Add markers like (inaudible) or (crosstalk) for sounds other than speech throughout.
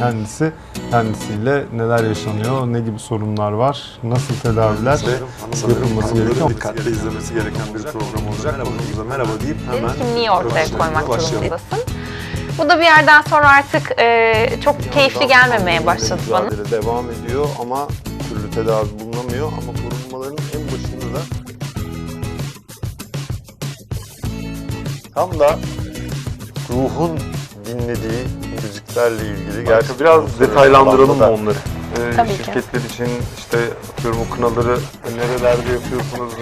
kendisi. Kendisiyle neler yaşanıyor, ne gibi sorunlar var, nasıl tedaviler yapılması gerekiyor. Dikkatle izlemesi gereken bir program olacak. Konumuza merhaba deyip hemen kimliği ortaya başlayalım. koymak Başlayalım. durumundasın. Bu da bir yerden sonra artık e, çok keyifli gelmemeye başladı bana. Devam ediyor ama türlü tedavi bulunamıyor ama korunmaların en başında da tam da ruhun dinlediği müziklerle ilgili gerçekten Biraz uluslararası detaylandıralım mı da onları? Ee, Tabii ki. şirketler için işte atıyorum o kınaları nerelerde yapıyorsunuz?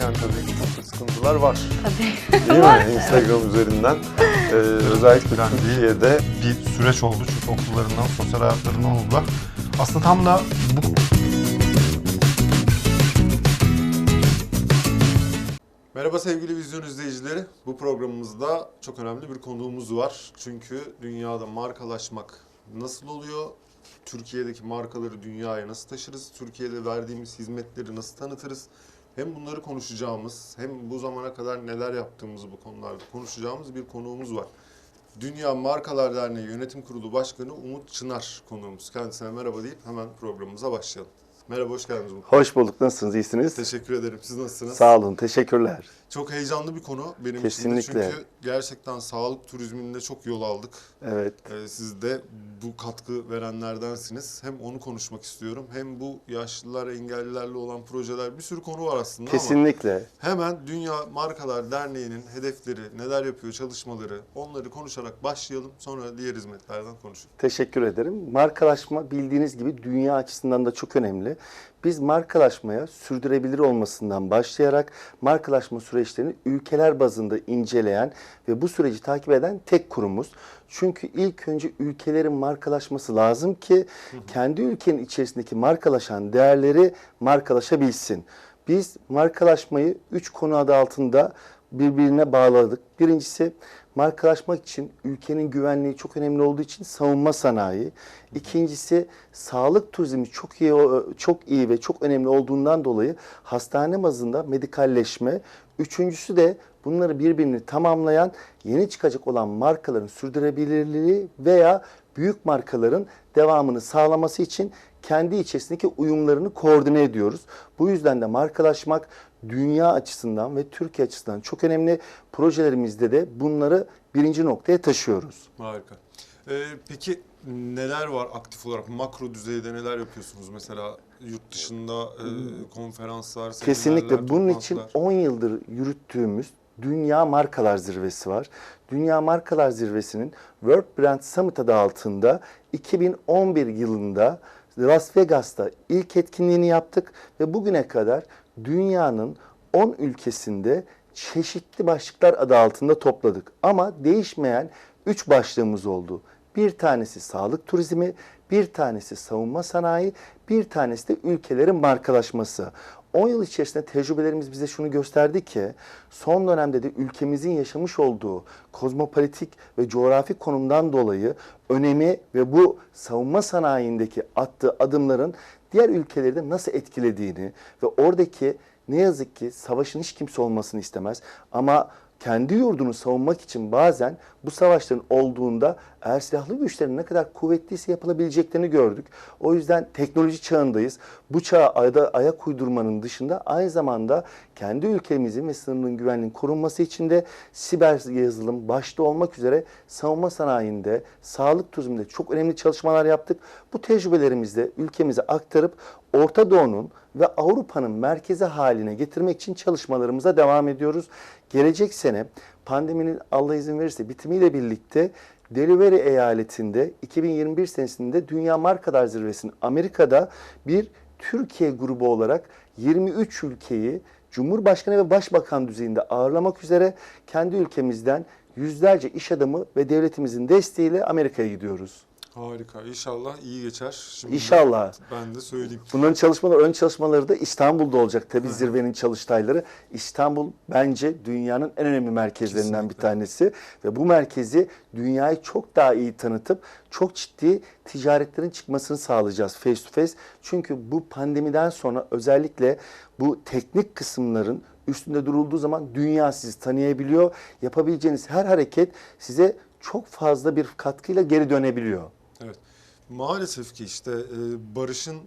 Yani tabii ki çok sıkıntılar var. Tabii. Değil mi? Instagram üzerinden. Ee, özellikle Türkiye'de bir süreç oldu çünkü okullarından, sosyal hayatlarından oldular. Aslında tam da bu Merhaba sevgili vizyon izleyicileri. Bu programımızda çok önemli bir konuğumuz var. Çünkü dünyada markalaşmak nasıl oluyor? Türkiye'deki markaları dünyaya nasıl taşırız? Türkiye'de verdiğimiz hizmetleri nasıl tanıtırız? Hem bunları konuşacağımız, hem bu zamana kadar neler yaptığımızı bu konularda konuşacağımız bir konuğumuz var. Dünya Markalar Derneği Yönetim Kurulu Başkanı Umut Çınar konuğumuz. Kendisine merhaba deyip hemen programımıza başlayalım. Merhaba, hoş geldiniz. Hoş bulduk. Nasılsınız? İyisiniz? Teşekkür ederim. Siz nasılsınız? Sağ olun. Teşekkürler. Çok heyecanlı bir konu benim Kesinlikle. için de çünkü gerçekten sağlık turizminde çok yol aldık. Evet. Ee, siz de bu katkı verenlerdensiniz. Hem onu konuşmak istiyorum hem bu yaşlılar, engellilerle olan projeler bir sürü konu var aslında ama Kesinlikle. hemen Dünya Markalar Derneği'nin hedefleri, neler yapıyor, çalışmaları onları konuşarak başlayalım. Sonra diğer hizmetlerden konuşalım. Teşekkür ederim. Markalaşma bildiğiniz gibi dünya açısından da çok önemli. Biz markalaşmaya sürdürebilir olmasından başlayarak markalaşma süreçlerini ülkeler bazında inceleyen ve bu süreci takip eden tek kurumuz. Çünkü ilk önce ülkelerin markalaşması lazım ki kendi ülkenin içerisindeki markalaşan değerleri markalaşabilsin. Biz markalaşmayı üç konu adı altında birbirine bağladık. Birincisi markalaşmak için ülkenin güvenliği çok önemli olduğu için savunma sanayi. İkincisi sağlık turizmi çok iyi çok iyi ve çok önemli olduğundan dolayı hastane bazında medikalleşme. Üçüncüsü de bunları birbirini tamamlayan yeni çıkacak olan markaların sürdürülebilirliği veya büyük markaların devamını sağlaması için kendi içerisindeki uyumlarını koordine ediyoruz. Bu yüzden de markalaşmak dünya açısından ve Türkiye açısından çok önemli. Projelerimizde de bunları birinci noktaya taşıyoruz. Harika. Ee, peki neler var aktif olarak? Makro düzeyde neler yapıyorsunuz? Mesela yurt dışında e, konferanslar, seminerler, Kesinlikle bunun için toplantılar. 10 yıldır yürüttüğümüz Dünya Markalar Zirvesi var. Dünya Markalar Zirvesi'nin World Brand Summit adı altında 2011 yılında Las Vegas'ta ilk etkinliğini yaptık ve bugüne kadar dünyanın 10 ülkesinde çeşitli başlıklar adı altında topladık. Ama değişmeyen 3 başlığımız oldu. Bir tanesi sağlık turizmi, bir tanesi savunma sanayi, bir tanesi de ülkelerin markalaşması. 10 yıl içerisinde tecrübelerimiz bize şunu gösterdi ki son dönemde de ülkemizin yaşamış olduğu kozmopolitik ve coğrafi konumdan dolayı önemi ve bu savunma sanayindeki attığı adımların diğer ülkeleri de nasıl etkilediğini ve oradaki ne yazık ki savaşın hiç kimse olmasını istemez. Ama kendi yurdunu savunmak için bazen bu savaşların olduğunda eğer silahlı güçlerin ne kadar kuvvetliyse yapılabileceklerini gördük. O yüzden teknoloji çağındayız. Bu çağa ayda ayak uydurmanın dışında aynı zamanda kendi ülkemizin ve sınırının güvenliğinin korunması için de siber yazılım başta olmak üzere savunma sanayinde, sağlık turizminde çok önemli çalışmalar yaptık. Bu tecrübelerimizi ülkemize aktarıp Orta Doğu'nun ve Avrupa'nın merkezi haline getirmek için çalışmalarımıza devam ediyoruz. Gelecek sene pandeminin Allah izin verirse bitimiyle birlikte Delaware eyaletinde 2021 senesinde Dünya Markalar Zirvesi'nin Amerika'da bir Türkiye grubu olarak 23 ülkeyi Cumhurbaşkanı ve Başbakan düzeyinde ağırlamak üzere kendi ülkemizden yüzlerce iş adamı ve devletimizin desteğiyle Amerika'ya gidiyoruz. Harika. İnşallah iyi geçer. Şimdi İnşallah. Ben de söyleyeyim. Bunların çalışmaları, ön çalışmaları da İstanbul'da olacak tabii zirvenin çalıştayları. İstanbul bence dünyanın en önemli merkezlerinden bir Kesinlikle. tanesi ve bu merkezi dünyayı çok daha iyi tanıtıp çok ciddi ticaretlerin çıkmasını sağlayacağız face to face. Çünkü bu pandemiden sonra özellikle bu teknik kısımların üstünde durulduğu zaman dünya sizi tanıyabiliyor. Yapabileceğiniz her hareket size çok fazla bir katkıyla geri dönebiliyor. Evet. Maalesef ki işte e, barışın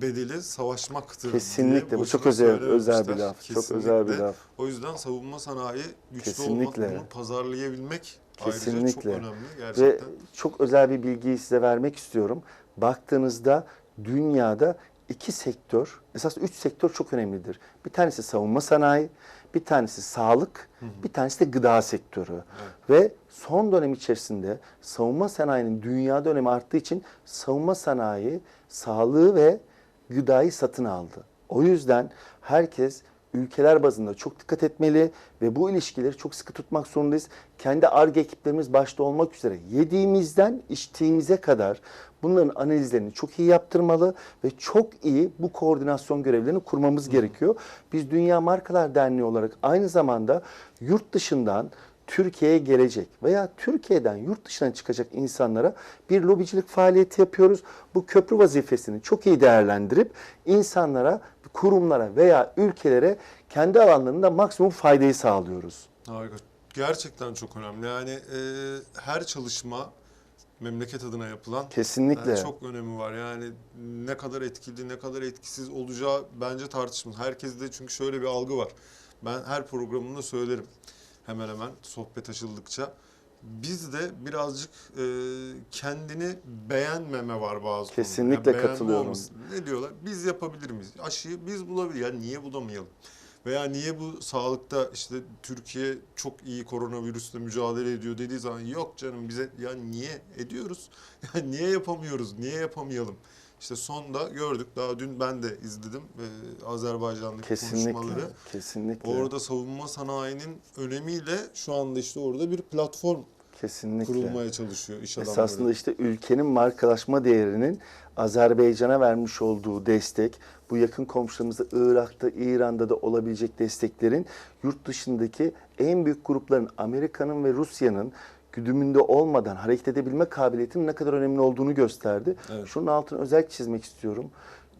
bedeli savaşmaktır. Kesinlikle. Bu çok özel özel bir laf. Çok özel bir Kesinlikle. laf. O yüzden savunma sanayi güçlü Kesinlikle. olmak, bunu pazarlayabilmek ayrıca çok Kesinlikle. önemli Ve gerçekten. çok özel bir bilgiyi size vermek istiyorum. Baktığınızda dünyada iki sektör, esas üç sektör çok önemlidir. Bir tanesi savunma sanayi, bir tanesi sağlık, bir tanesi de gıda sektörü. Ve son dönem içerisinde savunma sanayinin dünyada önemi arttığı için savunma sanayi sağlığı ve gıdayı satın aldı. O yüzden herkes ülkeler bazında çok dikkat etmeli ve bu ilişkileri çok sıkı tutmak zorundayız. Kendi ARGE ekiplerimiz başta olmak üzere yediğimizden içtiğimize kadar bunların analizlerini çok iyi yaptırmalı ve çok iyi bu koordinasyon görevlerini kurmamız gerekiyor. Biz Dünya Markalar Derneği olarak aynı zamanda yurt dışından Türkiye'ye gelecek veya Türkiye'den yurt dışına çıkacak insanlara bir lobicilik faaliyeti yapıyoruz. Bu köprü vazifesini çok iyi değerlendirip insanlara, kurumlara veya ülkelere kendi alanlarında maksimum faydayı sağlıyoruz. Harika. Gerçekten çok önemli. Yani e, her çalışma memleket adına yapılan Kesinlikle. yani çok önemi var. Yani ne kadar etkili, ne kadar etkisiz olacağı bence tartışılır. Herkeste çünkü şöyle bir algı var. Ben her programımda söylerim. Hemen hemen sohbet açıldıkça. Bizde birazcık e, kendini beğenmeme var bazı konuda. Kesinlikle beğenme katılıyorum. olması. Ne diyorlar? Biz yapabilir miyiz? Aşıyı biz bulabilir. Ya niye bulamayalım? Veya niye bu sağlıkta işte Türkiye çok iyi koronavirüsle mücadele ediyor dediği zaman yok canım bize ya niye ediyoruz? (laughs) Ya niye yapamıyoruz? Niye yapamayalım? İşte sonda gördük. Daha dün ben de izledim e, Azerbaycan'daki Kesinlikle. konuşmaları. Kesinlikle. Orada savunma sanayinin önemiyle şu anda işte orada bir platform Kesinlikle. kurulmaya çalışıyor iş adamları. Esasında işte ülkenin markalaşma değerinin Azerbaycan'a vermiş olduğu destek, bu yakın komşularımızda Irak'ta, İran'da da olabilecek desteklerin yurt dışındaki en büyük grupların Amerika'nın ve Rusya'nın güdümünde olmadan hareket edebilme kabiliyetinin ne kadar önemli olduğunu gösterdi. Evet. Şunun altını özellikle çizmek istiyorum.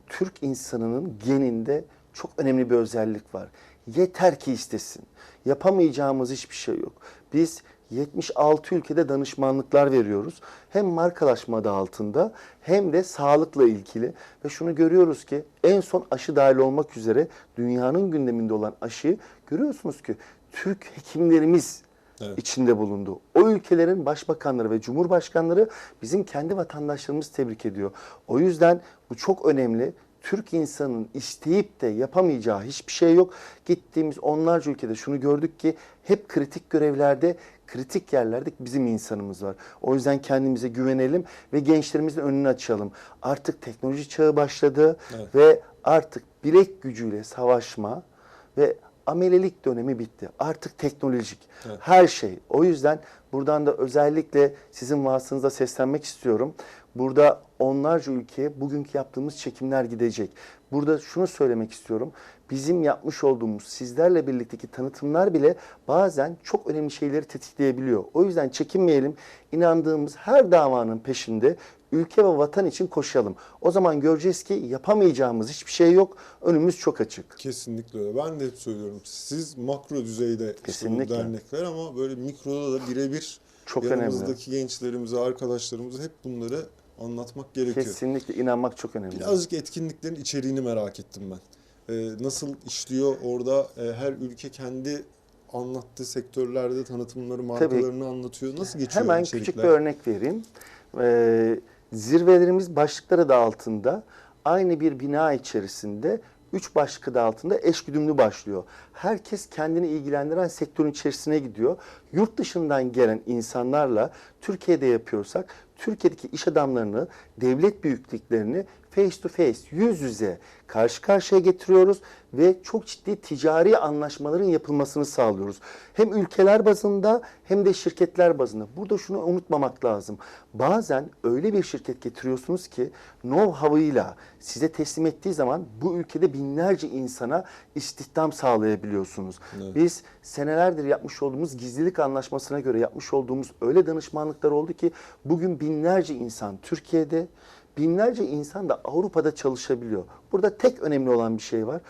Türk insanının geninde çok önemli bir özellik var. Yeter ki istesin. Yapamayacağımız hiçbir şey yok. Biz 76 ülkede danışmanlıklar veriyoruz. Hem markalaşma adı altında hem de sağlıkla ilgili. Ve şunu görüyoruz ki en son aşı dahil olmak üzere dünyanın gündeminde olan aşıyı görüyorsunuz ki Türk hekimlerimiz Evet. içinde bulundu. O ülkelerin başbakanları ve cumhurbaşkanları bizim kendi vatandaşlarımız tebrik ediyor. O yüzden bu çok önemli. Türk insanının isteyip de yapamayacağı hiçbir şey yok. Gittiğimiz onlarca ülkede şunu gördük ki hep kritik görevlerde, kritik yerlerde bizim insanımız var. O yüzden kendimize güvenelim ve gençlerimizin önünü açalım. Artık teknoloji çağı başladı Evet. ve artık bilek gücüyle savaşma ve amelelik dönemi bitti. Artık teknolojik. Evet. Her şey. O yüzden buradan da özellikle sizin vasıtanızda seslenmek istiyorum. Burada onlarca ülkeye bugünkü yaptığımız çekimler gidecek. Burada şunu söylemek istiyorum. Bizim yapmış olduğumuz sizlerle birlikteki tanıtımlar bile bazen çok önemli şeyleri tetikleyebiliyor. O yüzden çekinmeyelim. İnandığımız her davanın peşinde ülke ve vatan için koşalım. O zaman göreceğiz ki yapamayacağımız hiçbir şey yok. Önümüz çok açık. Kesinlikle öyle. Ben de hep söylüyorum. Siz makro düzeyde işte Kesinlikle. dernekler ama böyle mikroda da birebir Çok yanımızdaki gençlerimize, arkadaşlarımıza hep bunları anlatmak gerekiyor. Kesinlikle inanmak çok önemli. Birazcık etkinliklerin içeriğini merak ettim ben. Ee, nasıl işliyor orada? Ee, her ülke kendi anlattığı sektörlerde tanıtımları, markalarını anlatıyor. Nasıl geçiyor Hemen içerikler? küçük bir örnek vereyim. Ee, zirvelerimiz başlıkları da altında aynı bir bina içerisinde üç başlık da altında eşgüdümlü başlıyor. Herkes kendini ilgilendiren sektörün içerisine gidiyor. Yurt dışından gelen insanlarla Türkiye'de yapıyorsak Türkiye'deki iş adamlarını, devlet büyüklüklerini face to face, yüz yüze karşı karşıya getiriyoruz ve çok ciddi ticari anlaşmaların yapılmasını sağlıyoruz. Hem ülkeler bazında hem de şirketler bazında. Burada şunu unutmamak lazım. Bazen öyle bir şirket getiriyorsunuz ki know-how'ıyla size teslim ettiği zaman bu ülkede binlerce insana istihdam sağlayabiliyorsunuz. Biz senelerdir yapmış olduğumuz gizlilik anlaşmasına göre yapmış olduğumuz öyle danışmanlıklar oldu ki bugün binlerce insan Türkiye'de binlerce insan da Avrupa'da çalışabiliyor. Burada tek önemli olan bir şey var.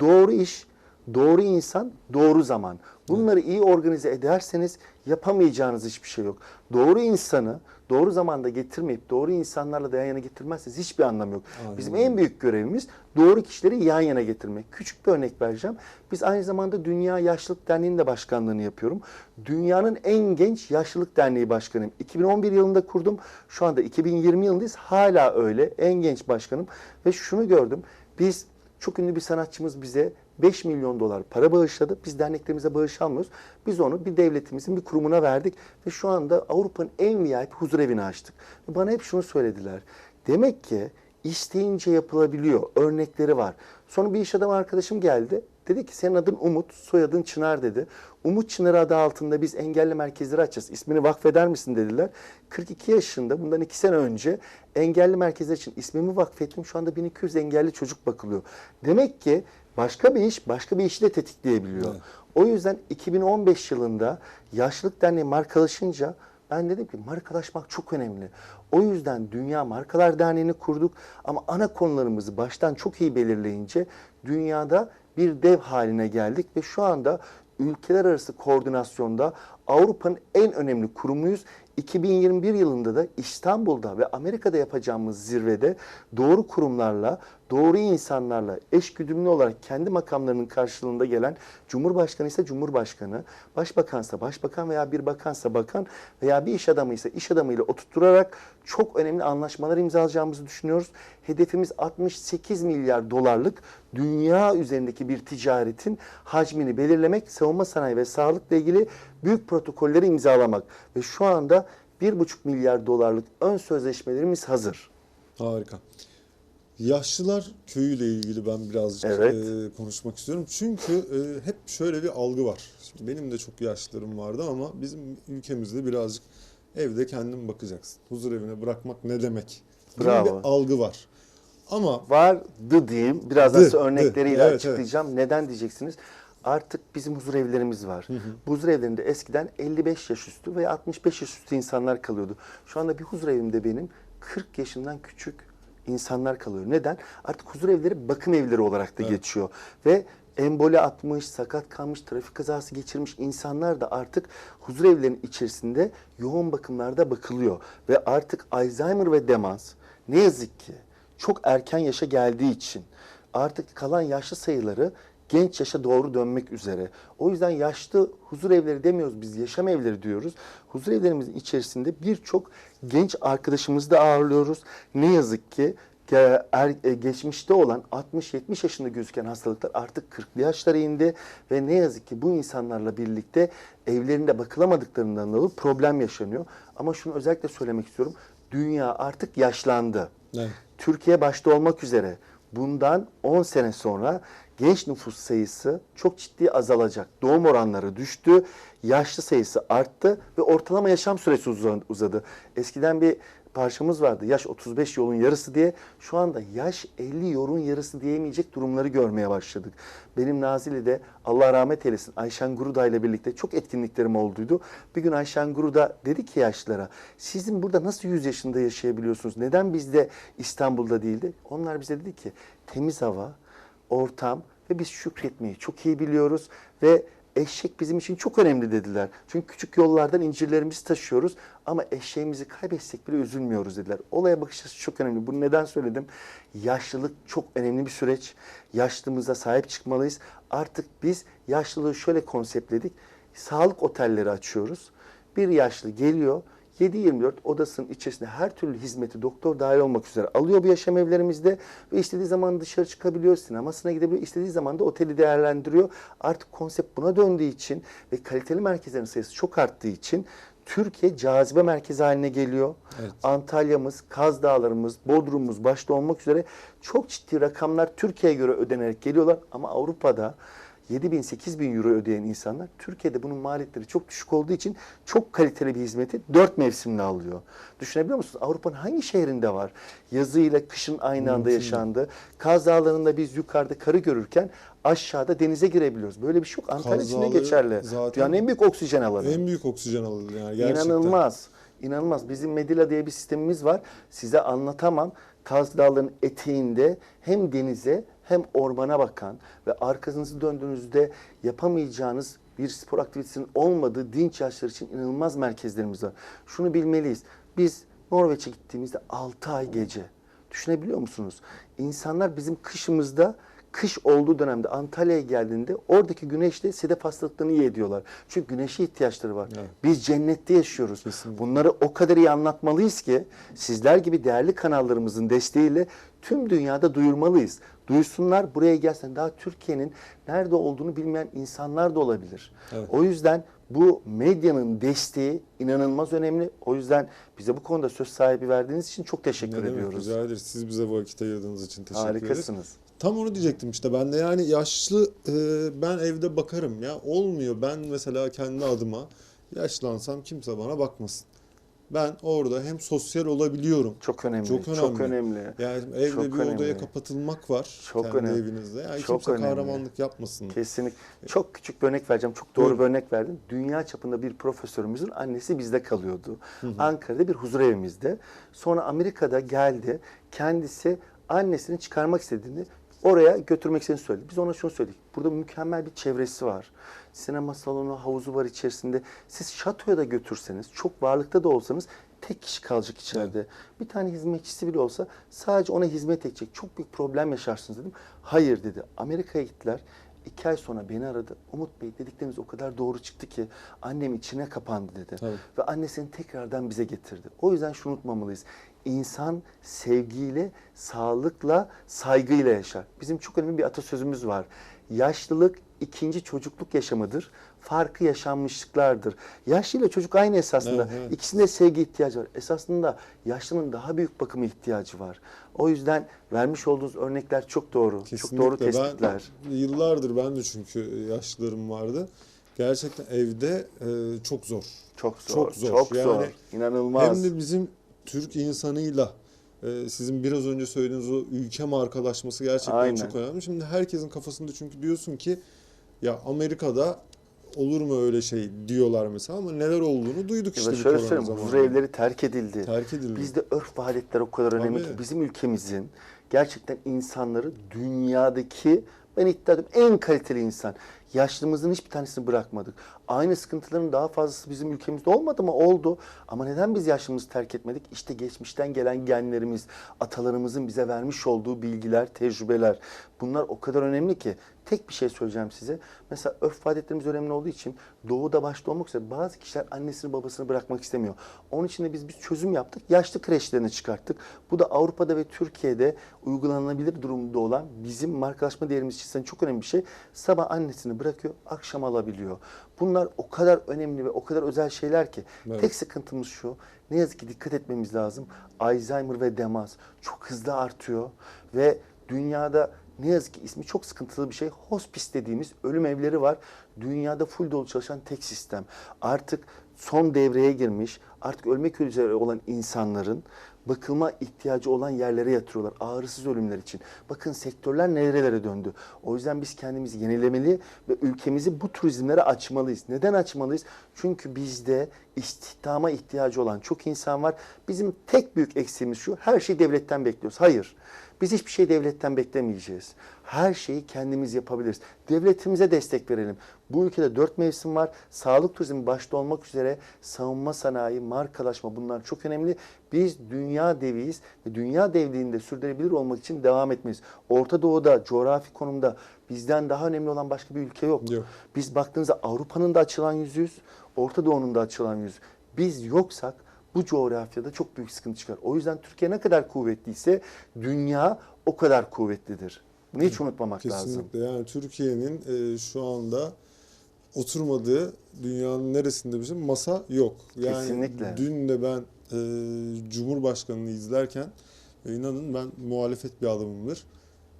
Doğru iş, Doğru insan, doğru zaman. Bunları iyi organize ederseniz yapamayacağınız hiçbir şey yok. Doğru insanı doğru zamanda getirmeyip doğru insanlarla da yan yana getirmezseniz hiçbir anlamı yok. Bizim en büyük görevimiz doğru kişileri yan yana getirmek. Küçük bir örnek vereceğim. Biz aynı zamanda Dünya Yaşlılık Derneği'nin de başkanlığını yapıyorum. Dünyanın en genç yaşlılık derneği başkanıyım. 2011 yılında kurdum. Şu anda 2020 yılındayız. Hala öyle. En genç başkanım. Ve şunu gördüm. Biz çok ünlü bir sanatçımız bize 5 milyon dolar para bağışladı. Biz derneklerimize bağış almıyoruz. Biz onu bir devletimizin bir kurumuna verdik ve şu anda Avrupa'nın en VIP huzur evini açtık. Bana hep şunu söylediler. Demek ki isteyince yapılabiliyor. Örnekleri var. Sonra bir iş adamı arkadaşım geldi. Dedi ki senin adın Umut, soyadın Çınar dedi. Umut Çınar adı altında biz engelli merkezleri açacağız. İsmini vakfeder misin dediler. 42 yaşında bundan 2 sene önce engelli merkezler için ismimi vakfettim. Şu anda 1200 engelli çocuk bakılıyor. Demek ki başka bir iş başka bir işi de tetikleyebiliyor. O yüzden 2015 yılında Yaşlılık Derneği markalaşınca ben dedim ki markalaşmak çok önemli. O yüzden Dünya Markalar Derneği'ni kurduk ama ana konularımızı baştan çok iyi belirleyince dünyada bir dev haline geldik ve şu anda ülkeler arası koordinasyonda Avrupa'nın en önemli kurumuyuz. 2021 yılında da İstanbul'da ve Amerika'da yapacağımız zirvede doğru kurumlarla, doğru insanlarla eşgüdümlü olarak kendi makamlarının karşılığında gelen Cumhurbaşkanı ise Cumhurbaşkanı, Başbakansa Başbakan veya bir bakansa bakan veya bir iş adamı ise iş adamıyla oturtturarak çok önemli anlaşmalar imzalayacağımızı düşünüyoruz. Hedefimiz 68 milyar dolarlık dünya üzerindeki bir ticaretin hacmini belirlemek, savunma sanayi ve sağlıkla ilgili büyük protokolleri imzalamak ve şu anda 1,5 milyar dolarlık ön sözleşmelerimiz hazır. Harika. Yaşlılar köyüyle ilgili ben birazcık Evet. e, konuşmak istiyorum. Çünkü e, hep şöyle bir algı var. Şimdi benim de çok yaşlarım vardı ama bizim ülkemizde birazcık evde kendin bakacaksın. Huzur evine bırakmak ne demek? gibi Bravo. bir algı var. Ama Vardı diyeyim. Birazdan Dı, size dı. örnekleriyle Evet, açıklayacağım. Neden diyeceksiniz? Artık bizim huzur evlerimiz var. Bu huzur evlerinde eskiden 55 yaş üstü veya 65 yaş üstü insanlar kalıyordu. Şu anda bir huzur evimde benim 40 yaşından küçük insanlar kalıyor. Neden? Artık huzur evleri bakım evleri olarak da geçiyor. Ve emboli atmış, sakat kalmış, trafik kazası geçirmiş insanlar da artık huzur evlerinin içerisinde yoğun bakımlarda bakılıyor. Ve artık Alzheimer ve demans ne yazık ki çok erken yaşa geldiği için artık kalan yaşlı sayıları genç yaşa doğru dönmek üzere. O yüzden yaşlı huzur evleri demiyoruz biz yaşam evleri diyoruz. Huzur evlerimizin içerisinde birçok genç arkadaşımızı da ağırlıyoruz. Ne yazık ki er- e, geçmişte olan 60-70 yaşında gözüken hastalıklar artık 40'lı yaşlara indi ve ne yazık ki bu insanlarla birlikte evlerinde bakılamadıklarından dolayı problem yaşanıyor. Ama şunu özellikle söylemek istiyorum. Dünya artık yaşlandı. Evet. Türkiye başta olmak üzere bundan 10 sene sonra genç nüfus sayısı çok ciddi azalacak. Doğum oranları düştü, yaşlı sayısı arttı ve ortalama yaşam süresi uza- uzadı. Eskiden bir parçamız vardı. Yaş 35 yolun yarısı diye. Şu anda yaş 50 yolun yarısı diyemeyecek durumları görmeye başladık. Benim Nazilli'de Allah rahmet eylesin Ayşen Guruda ile birlikte çok etkinliklerim olduydu. Bir gün Ayşen Guruda dedi ki yaşlılara sizin burada nasıl 100 yaşında yaşayabiliyorsunuz? Neden bizde İstanbul'da değildi? Onlar bize dedi ki temiz hava, ortam ve biz şükretmeyi çok iyi biliyoruz ve eşek bizim için çok önemli dediler. Çünkü küçük yollardan incirlerimizi taşıyoruz ama eşeğimizi kaybetsek bile üzülmüyoruz dediler. Olaya bakış açısı çok önemli. Bunu neden söyledim? Yaşlılık çok önemli bir süreç. Yaşlılığımıza sahip çıkmalıyız. Artık biz yaşlılığı şöyle konseptledik. Sağlık otelleri açıyoruz. Bir yaşlı geliyor, 7-24 odasının içerisinde her türlü hizmeti doktor dahil olmak üzere alıyor bu yaşam evlerimizde ve istediği zaman dışarı çıkabiliyor, sinemasına gidebiliyor, istediği zaman da oteli değerlendiriyor. Artık konsept buna döndüğü için ve kaliteli merkezlerin sayısı çok arttığı için Türkiye cazibe merkezi haline geliyor. Evet. Antalya'mız, Kaz Dağlarımız, Bodrum'umuz başta olmak üzere çok ciddi rakamlar Türkiye'ye göre ödenerek geliyorlar ama Avrupa'da 7 bin 8 bin euro ödeyen insanlar Türkiye'de bunun maliyetleri çok düşük olduğu için çok kaliteli bir hizmeti 4 mevsimle alıyor. Düşünebiliyor musunuz? Avrupa'nın hangi şehrinde var? Yazıyla kışın aynı anda yaşandı. Kaz Dağları'nda biz yukarıda karı görürken aşağıda denize girebiliyoruz. Böyle bir şey yok. Antalya Kaz için de Dağları geçerli. zaten Dünyanın en büyük oksijen alanı. en büyük oksijen alanı yani gerçekten. İnanılmaz. İnanılmaz. Bizim Medila diye bir sistemimiz var. Size anlatamam. Kaz Dağları'nın eteğinde hem denize hem ormana bakan ve arkanızı döndüğünüzde yapamayacağınız bir spor aktivitesinin olmadığı dinç yaşlar için inanılmaz merkezlerimiz var. Şunu bilmeliyiz. Biz Norveç'e gittiğimizde 6 ay gece. Düşünebiliyor musunuz? İnsanlar bizim kışımızda kış olduğu dönemde Antalya'ya geldiğinde oradaki güneşle sedef hastalıklarını iyi ediyorlar. Çünkü güneşe ihtiyaçları var. Evet. Biz cennette yaşıyoruz. Kesinlikle. Bunları o kadar iyi anlatmalıyız ki sizler gibi değerli kanallarımızın desteğiyle tüm dünyada duyurmalıyız. Duysunlar buraya gelsin. Daha Türkiye'nin nerede olduğunu bilmeyen insanlar da olabilir. Evet. O yüzden bu medyanın desteği inanılmaz önemli. O yüzden bize bu konuda söz sahibi verdiğiniz için çok teşekkür Ne demek ediyoruz. rica ederiz. Siz bize vakit ayırdığınız için teşekkür ederiz. Harikasınız. Tam onu diyecektim işte ben de yani yaşlı e, ben evde bakarım ya olmuyor ben mesela kendi adıma yaşlansam kimse bana bakmasın. Ben orada hem sosyal olabiliyorum. Çok önemli. Çok Çok önemli. önemli. Yani evde Çok bir odaya önemli. kapatılmak var Çok kendi önemli. evinizde. Yani Çok kimse önemli. kahramanlık yapmasın. Kesinlikle. Çok küçük bir örnek vereceğim. Çok doğru Buyurun. bir örnek verdim. Dünya çapında bir profesörümüzün annesi bizde kalıyordu. Ankara'da bir huzur evimizde. Sonra Amerika'da geldi. Kendisi annesini çıkarmak istediğini oraya götürmek istediğini söyledi. Biz ona şunu söyledik. Burada mükemmel bir çevresi var. Sinema salonu, havuzu var içerisinde. Siz şatoya da götürseniz, çok varlıkta da olsanız tek kişi kalacak içeride. Bir tane hizmetçisi bile olsa sadece ona hizmet edecek. Çok büyük problem yaşarsınız dedim. Hayır dedi. Amerika'ya gittiler. İki ay sonra beni aradı. Umut Bey dedikleriniz o kadar doğru çıktı ki annem içine kapandı dedi. Tabii. Ve annesini tekrardan bize getirdi. O yüzden şunu unutmamalıyız. İnsan sevgiyle, sağlıkla, saygıyla yaşar. Bizim çok önemli bir atasözümüz var. Yaşlılık ikinci çocukluk yaşamıdır. Farkı yaşanmışlıklardır. Yaşlı ile çocuk aynı esasında. Evet, evet. İkisinde sevgi ihtiyacı var. Esasında yaşlının daha büyük bakıma ihtiyacı var. O yüzden vermiş olduğunuz örnekler çok doğru. Çok doğru tespitler. Ben yıllardır ben de çünkü yaşlılarım vardı. Gerçekten evde e, çok zor. Çok zor. Çok zor. Çok Yani zor. İnanılmaz. Hem de bizim Türk insanıyla e, sizin biraz önce söylediğiniz o ülke markalaşması gerçekten Aynen. çok önemli. Şimdi herkesin kafasında çünkü diyorsun ki ya Amerika'da olur mu öyle şey diyorlar mesela ama neler olduğunu duyduk Ya işte şöyle söyleyeyim, huzur evleri terk edildi. Terk edildi. Bizde örf ve adetler o kadar önemli Tabii. ki bizim ülkemizin gerçekten insanları dünyadaki ben iddia ediyorum en kaliteli insan. Yaşlımızın hiçbir tanesini bırakmadık. Aynı sıkıntıların daha fazlası bizim ülkemizde olmadı mı? Oldu. Ama neden biz yaşlımızı terk etmedik? İşte geçmişten gelen genlerimiz, atalarımızın bize vermiş olduğu bilgiler, tecrübeler. Bunlar o kadar önemli ki. Tek bir şey söyleyeceğim size. Mesela örf adetlerimiz önemli olduğu için doğuda başta olmak üzere bazı kişiler annesini babasını bırakmak istemiyor. Onun için de biz bir çözüm yaptık. Yaşlı kreşlerini çıkarttık. Bu da Avrupa'da ve Türkiye'de uygulanabilir durumda olan bizim markalaşma değerimiz için çok önemli bir şey. Sabah annesini bırakıyor, akşam alabiliyor. Bunlar o kadar önemli ve o kadar özel şeyler ki. Evet. Tek sıkıntımız şu. Ne yazık ki dikkat etmemiz lazım. Alzheimer ve demans çok hızlı artıyor ve dünyada ne yazık ki ismi çok sıkıntılı bir şey. Hospice dediğimiz ölüm evleri var. Dünyada full dolu çalışan tek sistem. Artık son devreye girmiş, artık ölmek üzere olan insanların bakılma ihtiyacı olan yerlere yatırıyorlar. Ağrısız ölümler için. Bakın sektörler nerelere döndü. O yüzden biz kendimizi yenilemeli ve ülkemizi bu turizmlere açmalıyız. Neden açmalıyız? Çünkü bizde istihdama ihtiyacı olan çok insan var. Bizim tek büyük eksiğimiz şu, her şeyi devletten bekliyoruz. Hayır. Biz hiçbir şey devletten beklemeyeceğiz. Her şeyi kendimiz yapabiliriz. Devletimize destek verelim. Bu ülkede dört mevsim var. Sağlık turizmi başta olmak üzere savunma sanayi, markalaşma bunlar çok önemli. Biz dünya deviyiz ve dünya devliğinde sürdürülebilir olmak için devam etmeliyiz. Orta Doğu'da, coğrafi konumda bizden daha önemli olan başka bir ülke yok. Yok. Biz baktığınızda Avrupa'nın da açılan yüzüyüz, Orta Doğu'nun da açılan yüzü. Biz yoksak bu coğrafyada çok büyük sıkıntı çıkar. O yüzden Türkiye ne kadar kuvvetliyse dünya o kadar kuvvetlidir. Bunu hiç unutmamak lazım. Kesinlikle yani Türkiye'nin e, şu anda oturmadığı dünyanın neresinde bizim masa yok. Yani Kesinlikle. dün de ben e, Cumhurbaşkanı'nı izlerken e, inanın ben muhalefet bir adamımdır.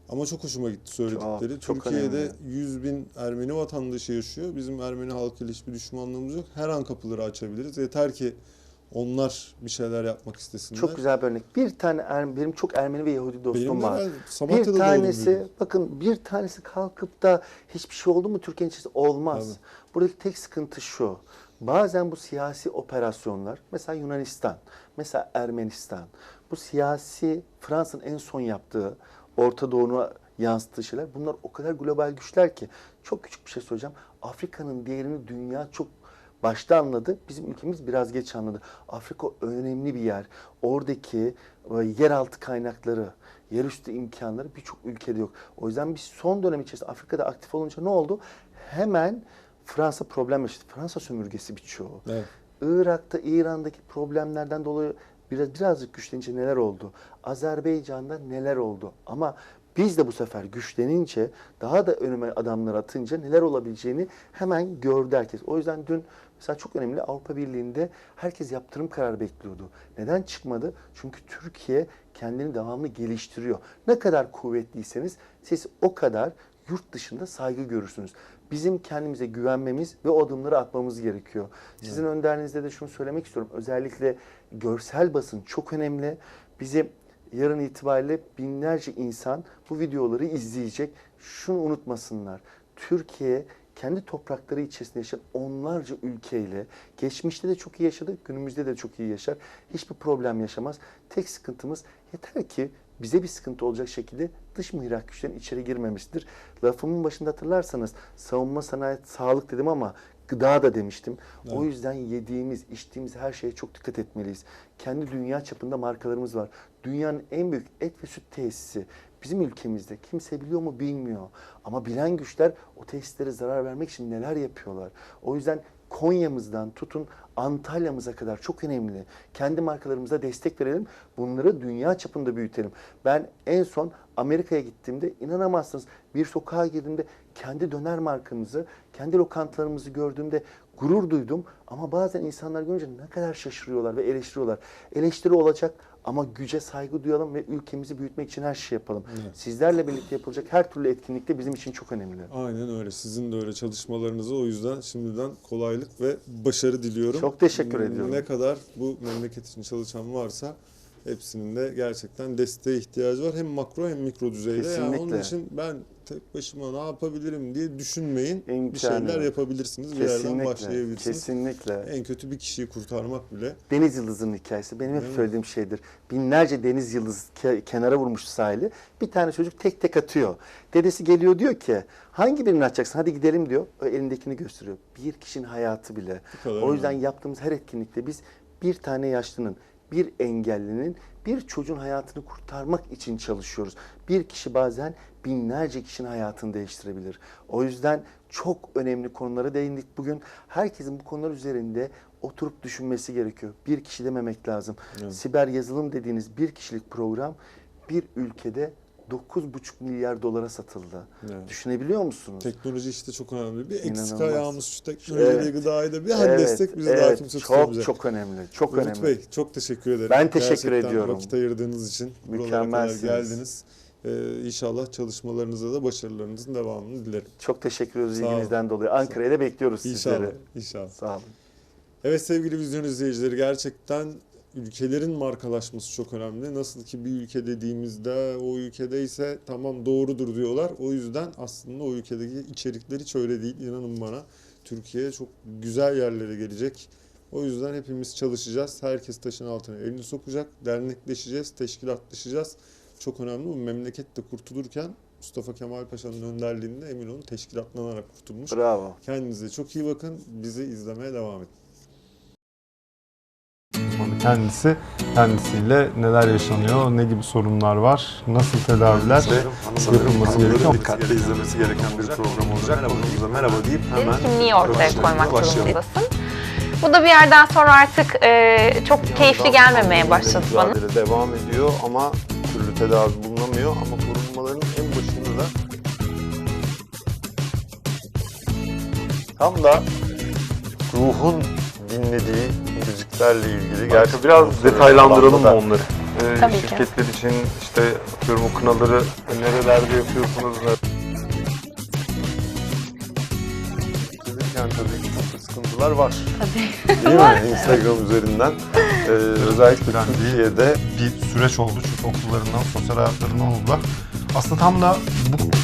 Ama çok hoşuma gitti söyledikleri. Çok, çok Türkiye'de önemli. 100 bin Ermeni vatandaşı yaşıyor. Bizim Ermeni halkıyla hiçbir düşmanlığımız yok. Her an kapıları açabiliriz. Yeter ki onlar bir şeyler yapmak istesinler. Çok güzel bir örnek. Bir tane Er- benim çok Ermeni ve Yahudi dostum Benim var. Bir tanesi bakın bir tanesi kalkıp da hiçbir şey oldu mu Türkiye'nin içerisinde olmaz. Tabii. Buradaki tek sıkıntı şu. bazen bu siyasi operasyonlar, mesela Yunanistan, mesela Ermenistan, bu siyasi Fransa'nın en son yaptığı Orta Doğu'na yansıttığı şeyler bunlar o kadar global güçler ki çok küçük bir şey söyleyeceğim. Afrika'nın değerini dünya çok başta anladı. Bizim ülkemiz biraz geç anladı. Afrika önemli bir yer. Oradaki e, yeraltı kaynakları, yerüstü imkanları birçok ülkede yok. O yüzden biz son dönem içerisinde Afrika'da aktif olunca ne oldu? Hemen Fransa problem yaşadı. Fransa sömürgesi birçoğu. Evet. Irak'ta, İran'daki problemlerden dolayı biraz birazcık güçlenince neler oldu? Azerbaycan'da neler oldu? Ama biz de bu sefer güçlenince, daha da önüme adamlar atınca neler olabileceğini hemen gördü herkes. O yüzden dün mesela çok önemli Avrupa Birliği'nde herkes yaptırım kararı bekliyordu. Neden çıkmadı? Çünkü Türkiye kendini devamlı geliştiriyor. Ne kadar kuvvetliyseniz siz o kadar yurt dışında saygı görürsünüz. Bizim kendimize güvenmemiz ve o adımları atmamız gerekiyor. Sizin önderliğinizde de şunu söylemek istiyorum. Özellikle görsel basın çok önemli. Bizi yarın itibariyle binlerce insan bu videoları izleyecek. Şunu unutmasınlar. Türkiye kendi toprakları içerisinde yaşayan onlarca ülkeyle geçmişte de çok iyi yaşadı, günümüzde de çok iyi yaşar. Hiçbir problem yaşamaz. Tek sıkıntımız yeter ki bize bir sıkıntı olacak şekilde dış mihrak güçlerin içeri girmemesidir. Lafımın başında hatırlarsanız savunma sanayi sağlık dedim ama gıda da demiştim. O yüzden yediğimiz, içtiğimiz her şeye çok dikkat etmeliyiz. Kendi dünya çapında markalarımız var. Dünyanın en büyük et ve süt tesisi bizim ülkemizde. Kimse biliyor mu bilmiyor. Ama bilen güçler o tesislere zarar vermek için neler yapıyorlar. O yüzden Konya'mızdan tutun Antalya'mıza kadar çok önemli. Kendi markalarımıza destek verelim. Bunları dünya çapında büyütelim. Ben en son Amerika'ya gittiğimde inanamazsınız bir sokağa girdiğimde kendi döner markamızı, kendi lokantalarımızı gördüğümde gurur duydum. Ama bazen insanlar görünce ne kadar şaşırıyorlar ve eleştiriyorlar. Eleştiri olacak ama güce saygı duyalım ve ülkemizi büyütmek için her şeyi yapalım. Sizlerle birlikte yapılacak her türlü etkinlik de bizim için çok önemli. Aynen öyle. Sizin de öyle çalışmalarınızı o yüzden şimdiden kolaylık ve başarı diliyorum. Çok teşekkür ediyorum. Ne kadar bu memleket için çalışan varsa hepsinin de gerçekten desteğe ihtiyacı var. Hem makro hem mikro düzeyde. Yani onun Kesinlikle. için ben tek başıma ne yapabilirim diye düşünmeyin. bir İmkanı şeyler yok. yapabilirsiniz. Bir yerden Kesinlikle, başlayabilirsiniz. kesinlikle. En kötü bir kişiyi kurtarmak bile. Deniz Yıldızı'nın hikayesi benim hep Değil mi? söylediğim şeydir. Binlerce deniz yıldız ke- kenara vurmuş sahili. Bir tane çocuk tek tek atıyor. Dedesi geliyor diyor ki hangi birini atacaksın hadi gidelim diyor. O elindekini gösteriyor. Bir kişinin hayatı bile. O yüzden önemli. yaptığımız her etkinlikte biz bir tane yaşlının, bir engellinin, bir çocuğun hayatını kurtarmak için çalışıyoruz. Bir kişi bazen binlerce kişinin hayatını değiştirebilir. O yüzden çok önemli konulara değindik bugün. Herkesin bu konular üzerinde oturup düşünmesi gerekiyor. Bir kişi dememek lazım. Evet. Siber yazılım dediğiniz bir kişilik program bir ülkede 9,5 milyar dolara satıldı. Evet. Düşünebiliyor musunuz? Teknoloji işte çok önemli. Bir eksik İnanılmaz. ayağımız şu teknolojiyle Evet. gıdayı da bir halletsek bizi daha evet, kimse çok tutamayacak. çok önemli. Çok Umut önemli. Bey çok teşekkür ederim. Ben teşekkür Gerçekten ediyorum. vakit ayırdığınız için buralara kadar Mükemmelsiniz. geldiniz. Ee, inşallah çalışmalarınızda da başarılarınızın devamını dilerim. Çok teşekkür olun. ilginizden dolayı. Ankara'ya da bekliyoruz İnşallah. sizleri. İnşallah. Sağ olun. Evet sevgili vizyon izleyicileri gerçekten ülkelerin markalaşması çok önemli. Nasıl ki bir ülke dediğimizde o ülkede ise tamam doğrudur diyorlar. O yüzden aslında o ülkedeki içerikler hiç öyle değil. İnanın bana Türkiye çok güzel yerlere gelecek. O yüzden hepimiz çalışacağız. Herkes taşın altına elini sokacak. Dernekleşeceğiz, teşkilatlaşacağız. Çok önemli bu memlekette kurtulurken Mustafa Kemal Paşa'nın önderliğinde emin olun teşkilatlanarak kurtulmuş. Bravo. Kendinize çok iyi bakın. Bizi izlemeye devam edin. Kendisi. Kendisiyle neler yaşanıyor, ne gibi sorunlar var, nasıl tedaviler yapılması gerekiyor. Dikkatli izlemesi gereken bir program olacak. Merhaba, merhaba deyip Dedim ki niye ortaya koymak durumundasın? Bu da bir yerden sonra artık e, çok keyifli gelmemeye başladı bana. Devam ediyor ama türlü tedavi bulunamıyor ama korunmaların en başında da tam da ruhun dinlediği müziklerle ilgili gerçekten Biraz detaylandıralım mı onları? Ee, Tabii ki. şirketler için işte atıyorum o kınaları nerelerde yapıyorsunuz? Yani tabii ki çok sıkıntılar var. Tabii. Değil mi? (laughs) Instagram üzerinden. Ee, özellikle Türkiye'de bir süreç oldu çünkü okullarından, sosyal hayatlarından oldular. Aslında tam da bu